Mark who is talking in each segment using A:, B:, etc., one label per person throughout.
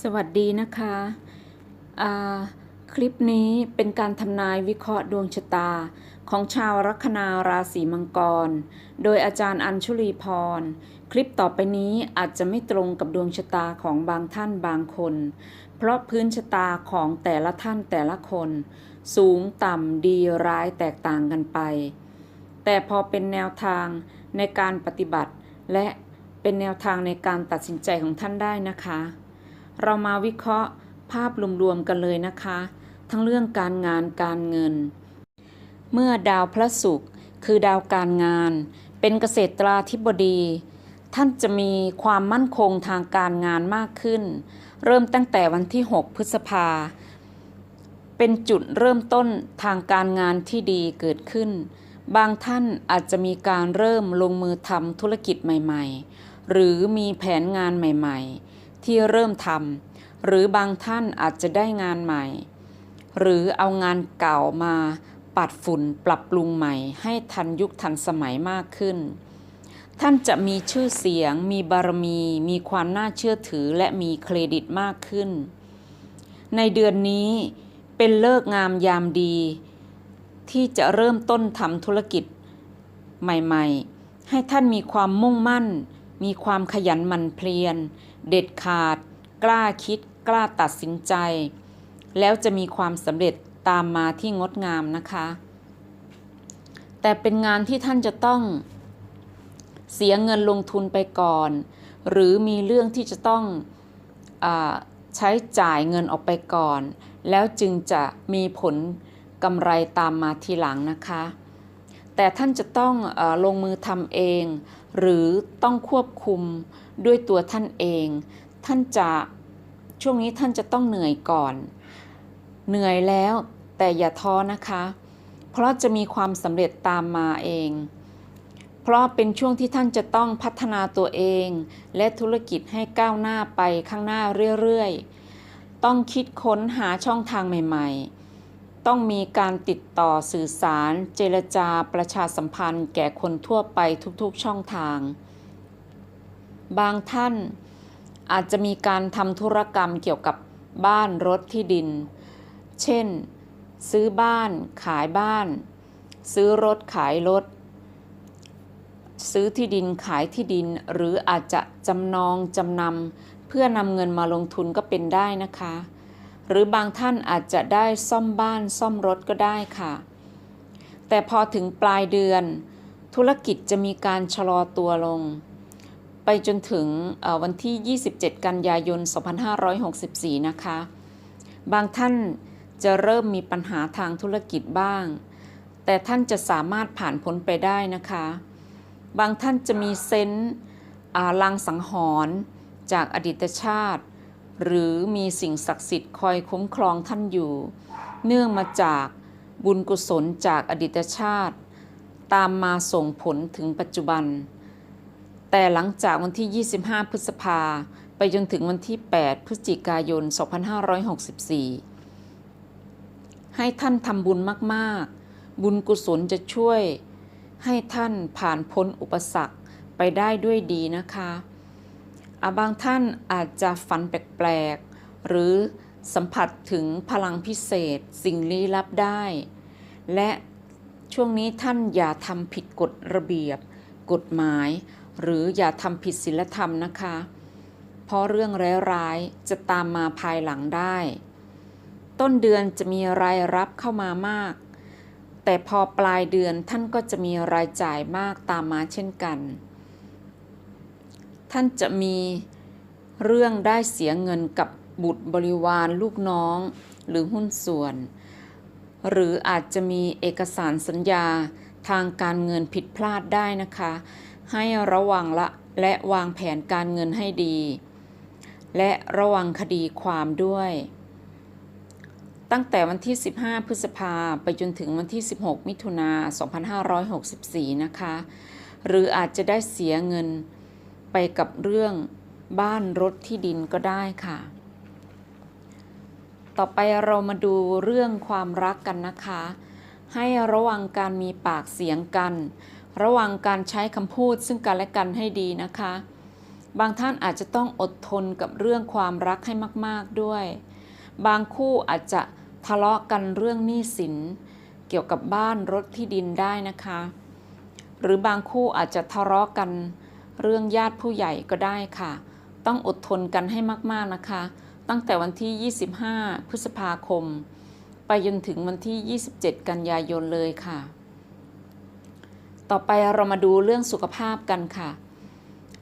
A: สวัสดีนะคะคลิปนี้เป็นการทำนายวิเคราะห์ดวงชะตา ของชาวลัคนาราศีมังกร โดยอาจารย์อัญชุลีพร คลิปต่อไปนี้อาจจะไม่ตรงกับดวงชะตาของบางท่านบางคน เพราะพื้นชะตาของแต่ละท่านแต่ละคน สูงต่ำดีร้ายแตกต่างกันไป แต่พอเป็นแนวทางในการปฏิบัติ และเป็นแนวทางในการตัดสินใจของท่านได้นะคะ เรามาวิเคราะห์ภาพรวมๆกันเลยนะคะ ทั้งเรื่องการงานการเงิน เมื่อดาวพระศุกร์คือดาวการงาน เป็นเกษตราธิบดี ท่านจะมีความมั่นคงทางการงานมากขึ้น เริ่มตั้งแต่วันที่ 6 พฤษภา เป็นจุดเริ่มต้นทางการงานที่ดีเกิดขึ้น บางท่านอาจจะมีการเริ่มลงมือทำธุรกิจใหม่ ๆ หรือมีแผนงานใหม่ ๆ ที่เริ่มทำหรือบางท่านอาจจะได้งานใหม่ หรือเอางานเก่ามาปัดฝุ่นปรับปรุงใหม่ ให้ทันยุคทันสมัยมากขึ้น ท่านจะมีชื่อเสียง มีบารมี มีความน่าเชื่อถือและมีเครดิตมากขึ้น ในเดือนนี้เป็นเลิกงามยามดี ที่จะเริ่มต้นทำธุรกิจใหม่ ๆ ให้ท่านมีความมุ่งมั่น มีความขยันหมั่นเพียร เด็ดขาด กล้าคิด กล้าตัดสินใจ แล้วจะมีความสำเร็จตามมาที่งดงามนะคะ แต่เป็นงานที่ท่านจะต้องเสียเงินลงทุนไปก่อน หรือมีเรื่องที่จะต้องอใช้จ่ายเงินออกไปก่อน แล้วจึงจะมีผลกำไรตามมาทีหลังนะคะ แต่ท่านจะต้องอลงมือทำเอง หรือต้องควบคุมด้วยตัวท่านเอง ท่านจะช่วงนี้ท่านจะต้องเหนื่อยก่อน เหนื่อยแล้วแต่อย่าท้อนะคะ เพราะจะมีความสำเร็จตามมาเอง เพราะเป็นช่วงที่ท่านจะต้องพัฒนาตัวเอง และธุรกิจให้ก้าวหน้าไปข้างหน้าเรื่อยๆ ต้องคิดค้นหาช่องทางใหม่ๆ ต้องมีการติดต่อสื่อสาร เจรจาประชาสัมพันธ์ แก่คนทั่วไปทุกๆช่องทาง บางท่านอาจจะมีการทำธุรกรรมเกี่ยวกับบ้านรถที่ดิน เช่น ซื้อบ้านขายบ้าน ซื้อรถขายรถ ซื้อที่ดินขายที่ดิน หรืออาจจะจำนองจำนำเพื่อนำเงินมาลงทุนก็เป็นได้นะคะ หรือบางท่านอาจจะได้ซ่อมบ้านซ่อมรถก็ได้ค่ะ แต่พอถึงปลายเดือน ธุรกิจจะมีการชะลอตัวลง ไปจนถึงวันที่ 27 กันยายน 2564 นะคะ บางท่านจะเริ่มมีปัญหาทางธุรกิจบ้าง แต่ท่านจะสามารถผ่านพ้นไปได้นะคะ บางท่านจะมีเซนส์ลางสังหรณ์จากอดีตชาติ หรือมีสิ่งศักดิ์สิทธิ์คอยคุ้มครองท่านอยู่ เนื่องมาจากบุญกุศลจากอดีตชาติ ตามมาส่งผลถึงปัจจุบัน แต่หลังจากวันที่ 25 พฤษภาไปจนถึงวันที่ 8 พฤศจิกายน 2564 ให้ท่านทำบุญมากๆ บุญกุศลจะช่วยให้ท่านผ่านพ้นอุปสรรคไปได้ด้วยดีนะคะ บางท่านอาจจะฝันแปลกๆ หรือสัมผัสถึงพลังพิเศษสิ่งลี้ลับได้ และช่วงนี้ท่านอย่าทำผิดกฎระเบียบ กฎหมาย หรืออย่าทำผิดศีลธรรมนะคะ เพราะเรื่องร้ายๆจะตามมาภายหลังได้ ต้นเดือนจะมีรายรับเข้ามามาก แต่พอปลายเดือนท่านก็จะมีรายจ่ายมากตามมาเช่นกัน ท่านจะมีเรื่องได้เสียเงินกับบุตรบริวารลูกน้องหรือหุ้นส่วน หรืออาจจะมีเอกสารสัญญาทางการเงินผิดพลาดได้นะคะ ให้ระวังละและวางแผนการเงินให้ดี และระวังคดีความด้วย ตั้งแต่วันที่ 15 พฤษภาไปจนถึงวันที่ 16 มิถุนา 2564 นะคะ หรืออาจจะได้เสียเงิน ไปกับเรื่องบ้านรถที่ดินก็ได้ค่ะ ต่อไปเรามาดูเรื่องความรักกันนะคะ ให้ระวังการมีปากเสียงกัน ระวังการใช้คำพูดซึ่งกันและกันให้ดีนะคะ บางท่านอาจจะต้องอดทนกับเรื่องความรักให้มาก ๆด้วย บางคู่อาจจะทะเลาะกันเรื่องหนี้สิน เกี่ยวกับบ้านรถที่ดินได้นะคะ หรือบางคู่อาจจะทะเลาะกัน เรื่องญาติผู้ใหญ่ก็ได้ค่ะ ต้องอดทนกันให้มากๆนะคะ ตั้งแต่วันที่ 25 พฤษภาคม ไปจนถึงวันที่ 27 กันยายนเลยค่ะ ต่อไปเรามาดูเรื่องสุขภาพกันค่ะ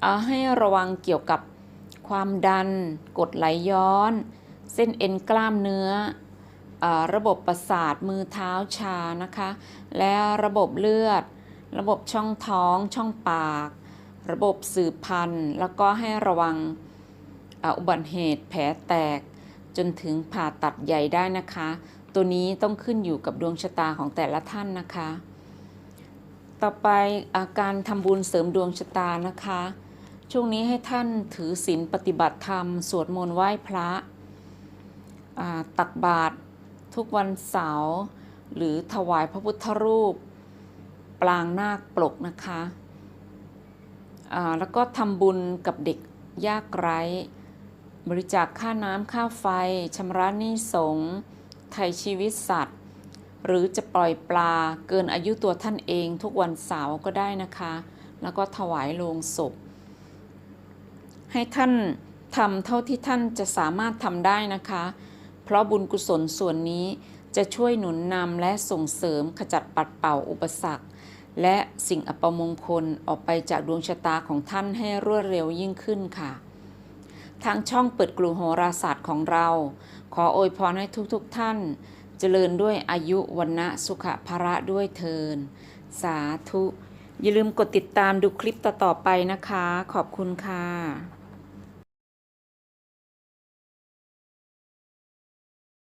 A: เอาให้ระวังเกี่ยวกับความดัน กดไหลย้อน เส้นเอ็นกล้ามเนื้ออระบบประสาทมือเท้าชานะคะ และระบบเลือด ระบบช่องท้อง ช่องปาก ระบบสืบพันธุ์ แล้วก็ให้ระวังอุบัติเหตุแผลแตก จนถึงผ่าตัดใหญ่ได้นะคะ ตัวนี้ต้องขึ้นอยู่กับดวงชะตาของแต่ละท่านนะคะ ต่อไปอาการทำบุญเสริมดวงชะตานะคะ ช่วงนี้ให้ท่านถือศีลปฏิบัติธรรม สวดมนต์ไหว้พระตักบาตรทุกวันเสาร์หรือถวายพระพุทธรูป ปลางนาคปลกนะคะ แล้วก็ทำบุญกับเด็กยากไร้ บริจาคค่าน้ำค่าไฟชำระหนี้สงไถ่ชีวิตสัตว์ หรือจะปล่อยปลาเกินอายุตัวท่านเองทุกวันเสาร์ก็ได้นะคะ แล้วก็ถวายโลงศพ ให้ท่านทำเท่าที่ท่านจะสามารถทำได้นะคะ เพราะบุญกุศลส่วนนี้จะช่วยหนุนนำและส่งเสริมขจัดปัดเป่าอุปสรรค และสิ่งอัปมงคลออกไปจากดวงชะตาของท่านให้รวดเร็วยิ่งขึ้นค่ะ ทางช่องเปิดกลุ่มโหราศาสตร์ของเรา ขออวยพรให้ทุกๆทท่าน เจริญด้วยอายุวันนะสุขภาระด้วยเทิน สาธุ อย่าลืมกดติดตามดูคลิปต่อๆไปนะคะ ขอบคุณค่ะ